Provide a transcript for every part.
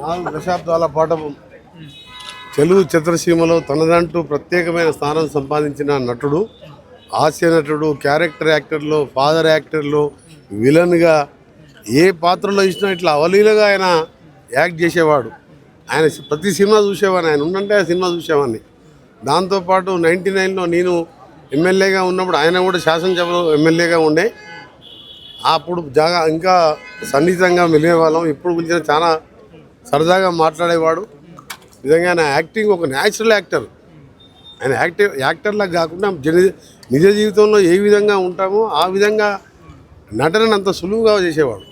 నాలుగు దశాబ్దాల పాటు తెలుగు చిత్రసీమలో తనదంటూ ప్రత్యేకమైన స్థానం సంపాదించిన నటుడు హాస్య నటుడు క్యారెక్టర్ యాక్టర్లో ఫాదర్ యాక్టర్లో విలన్గా ఏ పాత్రలో ఇచ్చినా ఇట్లా అవలీలగా ఆయన యాక్ట్ చేసేవాడు. ఆయన ప్రతి సినిమా చూసేవాడిని. ఆయన ఉండంటే ఆ సినిమా చూసేవాడిని. దాంతోపాటు నైంటీ నైన్లో నేను ఎమ్మెల్యేగా ఉన్నప్పుడు ఆయన కూడా శాసనసభలో ఎమ్మెల్యేగా ఉండే. అప్పుడు జాగా ఇంకా సన్నిహితంగా మెలిగే వాళ్ళం. ఇప్పుడు గురించి చాలా సరదాగా మాట్లాడేవాడు. నిజంగా ఆయన యాక్టింగ్ ఒక న్యాచురల్ యాక్టర్. ఆయన యాక్టివ్ యాక్టర్లాగా కాకుండా నిజ జీవితంలో ఏ విధంగా ఉంటామో ఆ విధంగా నటనను అంత సులువుగా చేసేవాడు.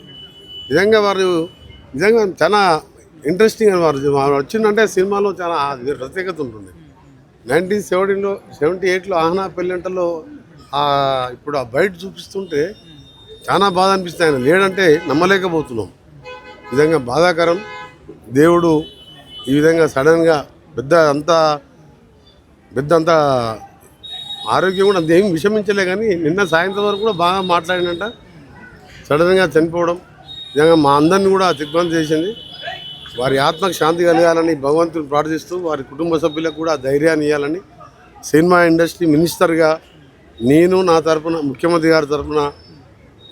నిజంగా వారు నిజంగా చాలా ఇంట్రెస్టింగ్ అని వారు వచ్చిందంటే సినిమాలో చాలా ప్రత్యేకత ఉంటుంది. నైన్టీన్ సెవెంటీన్లో సెవెంటీ ఎయిట్లో ఆహ్నా పెళ్ళంటలో ఆ ఇప్పుడు ఆ బయట చూపిస్తుంటే చాలా బాధ అనిపిస్తుంది ఆయన లేడంటే నమ్మలేకపోతున్నాం. విధంగా బాధాకరం. దేవుడు ఈ విధంగా సడన్గా పెద్ద అంత పెద్ద అంత ఆరోగ్యం కూడా అంత ఏమి విషమించలే కానీ నిన్న సాయంత్రం వరకు కూడా బాగా మాట్లాడినంట. సడన్గా చనిపోవడం. నిజంగా మా అందరిని కూడా దిగ్బంధం చేసింది. వారి ఆత్మకు శాంతి కలగాలని భగవంతుని ప్రార్థిస్తూ వారి కుటుంబ సభ్యులకు కూడా ధైర్యాన్ని ఇవ్వాలని సినిమా ఇండస్ట్రీ మినిస్టర్గా నేను నా తరపున ముఖ్యమంత్రి గారి తరపున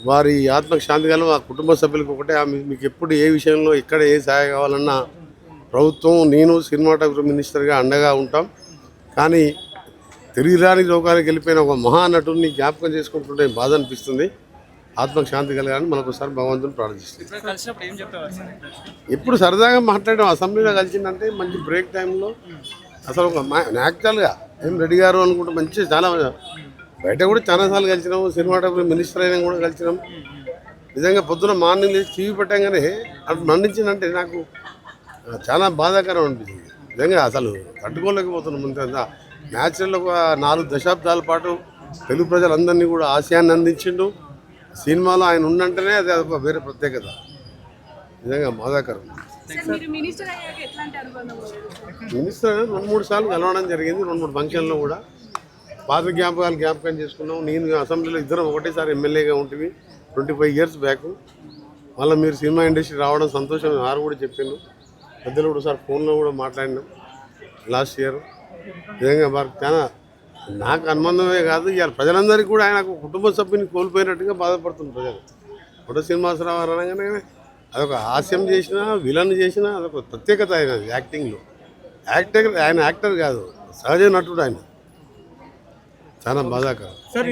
వారి ఆత్మకు శాంతి కల ఆ కుటుంబ సభ్యులకు ఒకటే మీకు ఎప్పుడు ఏ విషయంలో ఎక్కడ ఏ సహాయం కావాలన్నా ప్రభుత్వం నేను సినిమాటోగ్రఫీ మినిస్టర్గా అండగా ఉంటాం. కానీ తిరిగి రాని లోకానికి వెళ్ళిపోయిన ఒక మహానటుడిని జ్ఞాపకం చేసుకుంటుంటే బాధ అనిపిస్తుంది. ఆత్మకు శాంతి కలగాలని మనకోసారి భగవంతుని ప్రార్థిస్తుంది. ఇప్పుడు సరదాగా మాట్లాడడం అసెంబ్లీలో కలిసిందంటే మంచి బ్రేక్ టైంలో అసలు ఒక న్యాచురల్గా ఏం రెడీ గారు అనుకుంటే మంచి చాలా బయట కూడా చాలాసార్లు కలిసినాము సినిమాటోగ్రఫీ మినిస్టర్ అయినా కూడా కలిసినాం. నిజంగా పొద్దున మార్నింగ్ లేచి టీవీ పెట్టగానే అటు మండించిందంటే నాకు చాలా బాధాకరం అనిపించింది. నిజంగా అసలు తట్టుకోలేకపోతున్నాం అంత న్యాచురల్ ఒక నాలుగు దశాబ్దాల పాటు తెలుగు ప్రజలందరినీ కూడా ఆశయాన్ని అందించిండు. సినిమాలో ఆయన ఉండంటేనే అది ఒక వేరే ప్రత్యేకత. నిజంగా మీరు మినిస్టర్ రెండు మూడు సార్లు కలవడం జరిగింది రెండు మూడు ఫంక్షన్లో కూడా. పాత జ్ఞాపకాలు జ్ఞాపకం చేసుకున్నాం నేను అసెంబ్లీలో ఇద్దరం ఒకటేసారి ఎమ్మెల్యేగా ఉంటుంది ట్వంటీ ఫైవ్ ఇయర్స్ బ్యాక్. మళ్ళీ మీరు సినిమా ఇండస్ట్రీ రావడం సంతోషం వారు కూడా చెప్పిండు. పెద్దలు కూడా సార్ ఫోన్లో కూడా మాట్లాడినాం. Last year. నిజంగా వారికి చాలా నాకు అనుబంధమే కాదు ఇవాళ ప్రజలందరికీ కూడా ఆయన ఒక కుటుంబ సభ్యుని కోల్పోయినట్టుగా బాధపడుతుంది ప్రజలు. ఫోటో శ్రీనివాసరావు అనగానే అదొక హాస్యం చేసినా విలన్ చేసినా అదొక ప్రత్యేకత ఆయన యాక్టింగ్లో. యాక్టర్ ఆయన యాక్టర్ కాదు సహజ నటుడు ఆయన. చాలా బాధాకరం. సార్